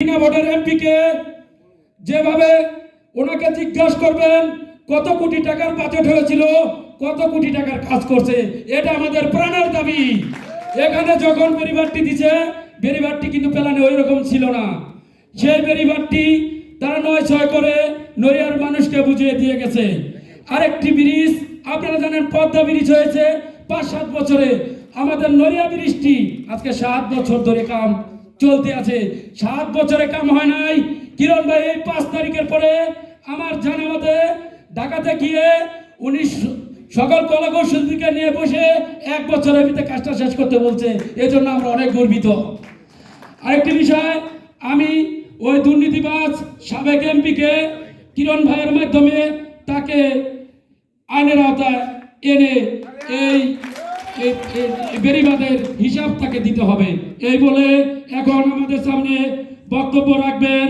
বিনা ভোটের এমপিকে যেভাবে ওনাকে জিজ্ঞাসা করবেন, কত কোটি টাকার বাজেট হয়েছিল, কত কোটি টাকার কাজ করছে, এটা আমাদের প্রাণের দাবি। এখানে যখন বেরিবারটি দিছে, বেরিবারটি কিন্তু প্ল্যানে ওই রকম ছিল না। সেই বেরিবারটি তারা নয় ছয় করে নড়িয়ার মানুষকে বুঝিয়ে দিয়ে গেছে। আরেকটি ব্রিজ, আপনারা জানেন পদ্মা ব্রিজ হয়েছে পাঁচ সাত বছরে। আমাদের নড়িয়া ব্রিজটি আজকে সাত বছর ধরে কাম চলতে আছে। সাত বছরে কাম হয় নাই। কিরণ ভাই, এই পাঁচ তারিখের পরে আমার জানা মতে ঢাকাতে গিয়ে উনি সকল কলাকৌশলীকে নিয়ে বসে এক বছরের ভিতরে কাজটা শেষ করতে বলছে। এজন্য আমরা অনেক গর্বিত। আরেকটি বিষয়, আমি ওই দুর্নীতিবাজ সাবেক এমপিকে কিরণ ভাইয়ের মাধ্যমে তাকে আইনের আওতায় এনে এই বেরিবাদের হিসাব তাকে দিতে হবে। এই বলে এখন আমাদের সামনে বক্তব্য রাখবেন